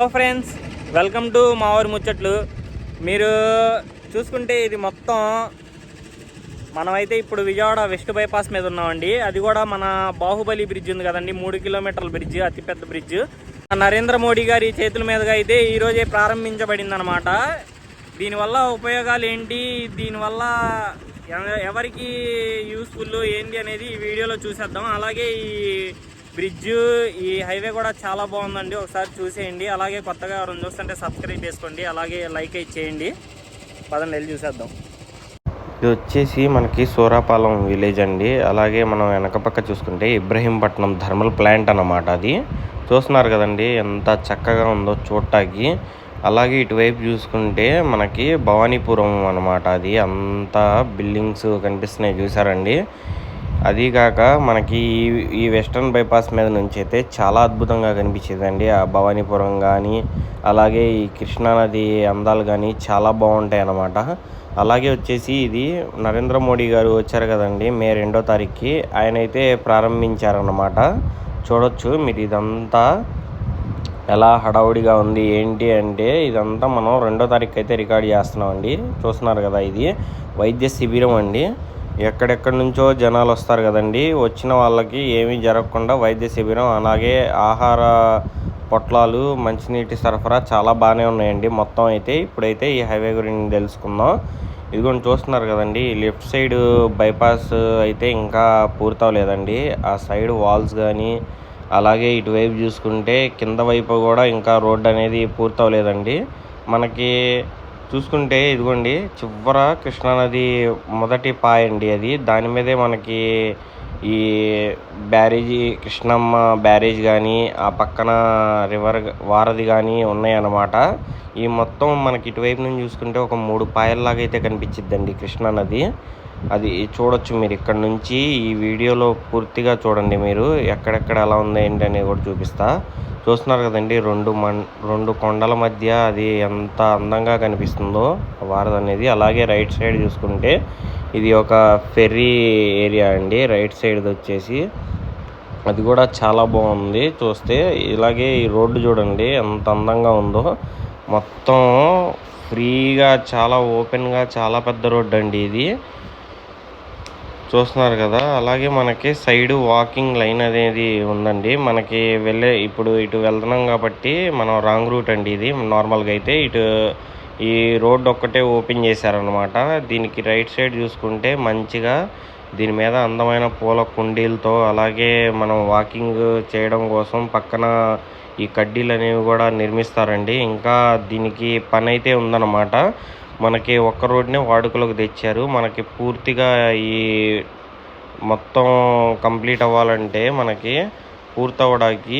Hello friends welcome to మా ఊరి ముచ్చట్లు మీరు చూసుకుంటే ఇది మొత్తం మనమైతే ఇప్పుడు విజయవాడ వెస్ట్ బైపాస్ మీద ఉన్నామండి. అది కూడా మన బాహుబలి బ్రిడ్జ్ ఉంది కదండి. మూడు కిలోమీటర్ల బ్రిడ్జ్ అతిపెద్ద బ్రిడ్జ్ నరేంద్ర మోడీ గారి చేతుల మీదుగా అయితే ఈరోజే ప్రారంభించబడింది అనమాట దీనివల్ల ఉపయోగాలు ఏంటి? దీనివల్ల ఎవ- ఎవరికి యూస్ఫుల్ ఏంటి అనేది ఈ వీడియోలో చూసేద్దాం. అలాగే ఈ బ్రిడ్జ్ ఈ హైవే కూడా చాలా బాగుందండి. ఒకసారి చూసేయండి. అలాగే కొత్తగా ఎవరైనా చూస్తుంటే సబ్స్క్రైబ్ చేసుకోండి. అలాగే లైక్ అయితే చేయండి. పదండి వెళ్ళి చూసేద్దాం. ఇది వచ్చేసి మనకి సూరాపాలెం విలేజ్ అండి. అలాగే మనం వెనక పక్క చూసుకుంటే ఇబ్రహీంపట్నం థర్మల్ ప్లాంట్ అన్నమాట అది. చూస్తున్నారు కదండి ఎంత చక్కగా ఉందో చూడటానికి. అలాగే ఇటువైపు చూసుకుంటే మనకి భవానీపురం అన్నమాట అది. అంతా బిల్డింగ్స్ కనిపిస్తున్నాయి చూసారండి అదీకాక మనకి ఈ- ఈ వెస్ట్రన్ బైపాస్ మీద నుంచి అయితే చాలా అద్భుతంగా కనిపించేదండి. ఆ భవానీపురం కానీ అలాగే ఈ కృష్ణానది అందాలు కానీ చాలా బాగుంటాయి అన్నమాట. అలాగే వచ్చేసి ఇది నరేంద్ర మోడీ గారు వచ్చారు కదండి మే రెండో తారీఖుకి. ఆయన అయితే ప్రారంభించారన్నమాట. చూడొచ్చు మీరు ఇదంతా ఎలా హడావుడిగా ఉంది ఏంటి అంటే ఇదంతా మనం రెండో తారీఖు అయితే రికార్డ్ చేస్తున్నామండి. చూస్తున్నారు కదా ఇది వైద్య శిబిరం అండి. ఎక్కడెక్కడి నుంచో జనాలు వస్తారు కదండి. వచ్చిన వాళ్ళకి ఏమీ జరగకుండా వైద్య శిబిరం అలాగే ఆహార పొట్లాలు మంచినీటి సరఫరా చాలా బాగానే ఉన్నాయండి. మొత్తం అయితే ఇప్పుడైతే ఈ హైవే గురించి తెలుసుకుందాం. ఇదిగోండి చూస్తున్నారు కదండి. లెఫ్ట్ సైడ్ బైపాస్ అయితే ఇంకా పూర్తవలేదండి. ఆ సైడ్ వాల్స్ కానీ అలాగే ఇటువైపు చూసుకుంటే కింద వైపు కూడా ఇంకా రోడ్ అనేది పూర్తవలేదండి. మనకి చూసుకుంటే ఇదిగోండి చివర కృష్ణానది మొదటి పాయ అండి అది. దాని మీదే మనకి ఈ బ్యారేజీ కృష్ణమ్మ బ్యారేజ్ కానీ ఆ పక్కన రివర్ వారధి కానీ ఉన్నాయన్నమాట. ఈ మొత్తం మనకి ఇటువైపు నుంచి చూసుకుంటే ఒక మూడు పాయల్లాగా అయితే కనిపించిద్దండి కృష్ణా నది. అది చూడొచ్చు మీరు ఇక్కడ నుంచి. ఈ వీడియోలో పూర్తిగా చూడండి మీరు. ఎక్కడెక్కడ ఎలా ఉంది ఏంటి అనేది కూడా చూపిస్తా. చూస్తున్నారు కదండి రెండు మన్ రెండు కొండల మధ్య అది ఎంత అందంగా కనిపిస్తుందో వారధి అనేది. అలాగే రైట్ సైడ్ చూసుకుంటే ఇది ఒక ఫెర్రీ ఏరియా అండి. రైట్ సైడ్ వచ్చేసి. అది కూడా చాలా బాగుంది. చూస్తే ఇలాగే ఈ రోడ్డు చూడండి ఎంత అందంగా ఉందో. మొత్తం ఫ్రీగా చాలా ఓపెన్గా చాలా పెద్ద రోడ్డు అండి ఇది. చూస్తున్నారు కదా? అలాగే మనకి సైడ్ వాకింగ్ లైన్ అనేది ఉందండి. మనకి వెళ్ళే ఇప్పుడు ఇటు వెళ్తున్నాం కాబట్టి మనం రాంగ్ రూట్ అండి ఇది. నార్మల్గా అయితే ఇటు ఈ రోడ్ ఒక్కటే ఓపెన్ చేశారనమాట దీనికి రైట్ సైడ్ చూసుకుంటే మంచిగా దీని మీద అందమైన పూల కుండీలతో అలాగే మనం వాకింగ్ చేయడం కోసం పక్కన ఈ కడ్డీలు అనేవి కూడా నిర్మిస్తారండి. ఇంకా దీనికి పని అయితే ఉందన్నమాట. మనకి ఒక్క రోడ్నే వాడుకలోకి తెచ్చారు. మనకి పూర్తిగా ఈ మొత్తం కంప్లీట్ అవ్వాలంటే మనకి పూర్తవడానికి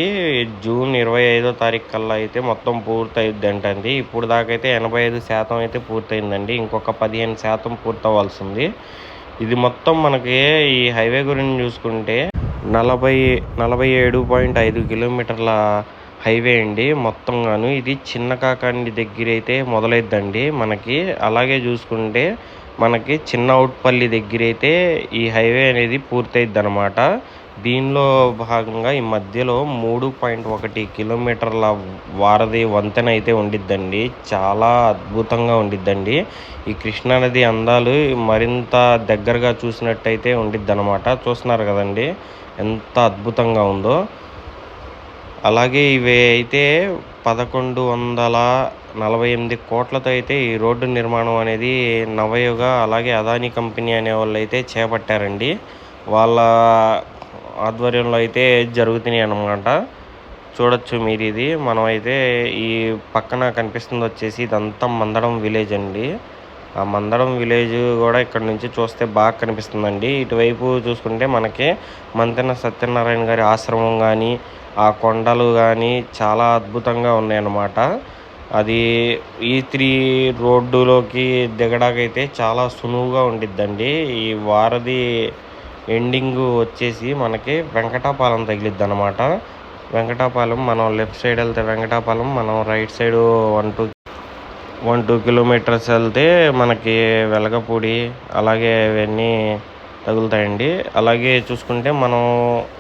జూన్ ఇరవై ఐదో తారీఖు కల్లా అయితే మొత్తం పూర్తయిద్ది అంటండి ఇప్పుడు దాకా అయితే ఎనభై ఐదు శాతం అయితే పూర్తయిందండి. ఇంకొక పదిహేను శాతం పూర్తవ్వాల్సింది ఇది మొత్తం మనకి ఈ హైవే గురించి చూసుకుంటే నలభై నలభై ఏడు పాయింట్ ఐదు కిలోమీటర్ల హైవే అండి. మొత్తం గాను ఇది చిన్న కాకండి దగ్గర అయితే మొదలైద్దండి. మనకి అలాగే చూసుకుంటే మనకి చిన్న అవుట్పల్లి దగ్గర అయితే ఈ హైవే అనేది పూర్తయిద్ది అనమాట దీనిలో భాగంగా ఈ మధ్యలో మూడు పాయింట్ ఒకటి కిలోమీటర్ల వారధి వంతెన అయితే ఉండిద్దండి. చాలా అద్భుతంగా ఉండిద్దండి. ఈ కృష్ణానది అందాలు మరింత దగ్గరగా చూసినట్టయితే ఉండిద్ది అనమాట చూస్తున్నారు కదండి ఎంత అద్భుతంగా ఉందో. అలాగే ఇవి అయితే పదకొండు వందల నలభై ఎనిమిది కోట్లతో అయితే ఈ రోడ్డు నిర్మాణం అనేది నవయుగ అలాగే అదానీ కంపెనీ అనే వాళ్ళు అయితే చేపట్టారండి. వాళ్ళ ఆధ్వర్యంలో అయితే జరుగుతున్నాయి అన్నమాట. చూడొచ్చు మీరు ఇది. మనం అయితే ఈ పక్కన కనిపిస్తుంది వచ్చేసి ఇదంతా మందడం విలేజ్ అండి. ఆ మందడం విలేజ్ కూడా ఇక్కడ నుంచి చూస్తే బాగా కనిపిస్తుందండి. ఇటువైపు చూసుకుంటే మనకి మంతెన సత్యనారాయణ గారి ఆశ్రమం కానీ ఆ కొండలు కానీ చాలా అద్భుతంగా ఉన్నాయన్నమాట. అది ఈ త్రీ రోడ్డులోకి దిగడాకైతే చాలా సులువుగా ఉండిద్దండి. ఈ వారధి ఎండింగ్ వచ్చేసి మనకి వెంకటాపాలెం తగిలిద్ది అనమాట వెంకటాపాలెం మనం లెఫ్ట్ సైడ్ వెళ్తే వెంకటాపాలెం మనం right side one two one two kilometres వెళ్తే మనకి వెలగపూడి అలాగే ఇవన్నీ తగులుతాయండి. అలాగే చూసుకుంటే మనం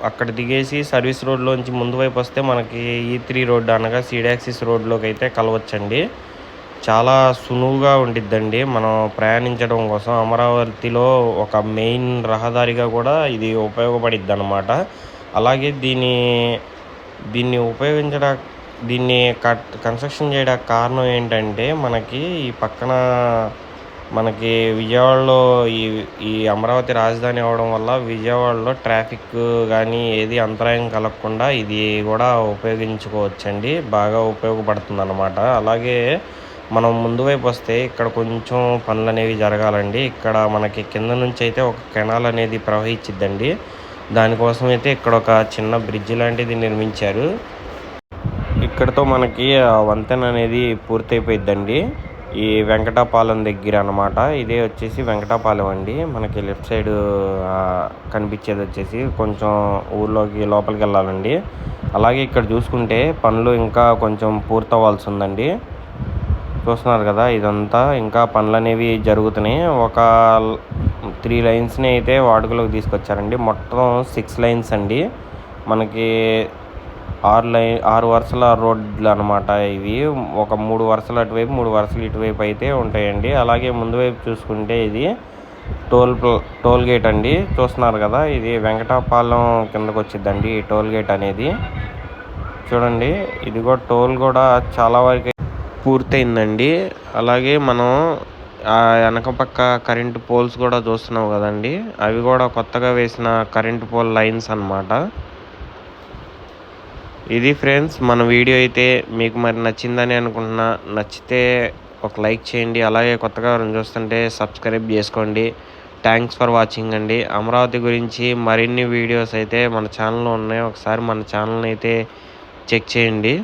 అక్కడ దిగేసి సర్వీస్ రోడ్లోంచి ముందు వైపు వస్తే మనకి ఈ త్రీ రోడ్ అనగా సీడాక్సిస్ రోడ్లోకి అయితే కలవచ్చండి. చాలా సులువుగా ఉండిద్దండి. మనం ప్రయాణించడం కోసం అమరావతిలో ఒక మెయిన్ రహదారిగా కూడా ఇది ఉపయోగపడిద్ది అనమాట అలాగే దీని దీన్ని ఉపయోగించడా దీన్ని కట్ కన్స్ట్రక్షన్ చేయడానికి కారణం ఏంటంటే మనకి ఈ పక్కన మనకి విజయవాడలో ఈ ఈ అమరావతి రాజధాని అవడం వల్ల విజయవాడలో ట్రాఫిక్ కానీ ఏది అంతరాయం కలగకుండా ఇది కూడా ఉపయోగించుకోవచ్చండి. బాగా ఉపయోగపడుతుంది అలాగే మనం ముందు వైపు వస్తే ఇక్కడ కొంచెం పనులు అనేవి జరగాలండి. ఇక్కడ మనకి కింద నుంచి అయితే ఒక కెనాల్ అనేది ప్రవహించిద్దండి. దానికోసం అయితే ఇక్కడ ఒక చిన్న బ్రిడ్జ్ లాంటిది నిర్మించారు. ఇక్కడతో మనకి వంతెన అనేది పూర్తయిపోయిద్దండి. ఈ వెంకటాపాలెం దగ్గర అన్నమాట. ఇదే వచ్చేసి వెంకటాపాలెం అండి. మనకి లెఫ్ట్ సైడ్ కనిపించేది వచ్చేసి కొంచెం ఊర్లోకి లోపలికి వెళ్ళాలండి. అలాగే ఇక్కడ చూసుకుంటే పనులు ఇంకా కొంచెం పూర్తవ్వాల్సి ఉందండి. చూస్తున్నారు కదా ఇదంతా ఇంకా పనులు అనేవి జరుగుతున్నాయి. ఒక త్రీ లైన్స్ని అయితే వాడుకలోకి తీసుకొచ్చారండి. మొత్తం సిక్స్ లైన్స్ అండి. మనకి ఆరు లైన్ ఆరు వరుసల రోడ్లు అనమాట ఇవి. ఒక మూడు వరుసలు అటువైపు మూడు వరుసలు ఇటువైపు అయితే ఉంటాయండి. అలాగే ముందు వైపు చూసుకుంటే ఇది టోల్ టోల్ గేట్ అండి. చూస్తున్నారు కదా ఇది వెంకటాపాలెం కిందకు వచ్చిందండి ఈ టోల్ గేట్ అనేది. చూడండి ఇది కూడా టోల్ కూడా చాలా వరకు పూర్తయిందండి. అలాగే మనం ఆ వెనక పక్క కరెంటు పోల్స్ కూడా చూస్తున్నాం కదండి. అవి కూడా కొత్తగా వేసిన కరెంటు పోల్ లైన్స్ అన్నమాట. ఇది ఫ్రెండ్స్ మన వీడియో అయితే మీకు మరి నచ్చిందని అనుకుంటున్నా. నచ్చితే ఒక లైక్ చేయండి. అలాగే కొత్తగా ఎవరైనా చూస్తుంటే సబ్స్క్రైబ్ చేసుకోండి. థ్యాంక్స్ ఫర్ వాచింగ్ అండి. అమరావతి గురించి మరిన్ని వీడియోస్ అయితే మన ఛానల్లో ఉన్నాయి. ఒకసారి మన ఛానల్ని అయితే చెక్ చేయండి.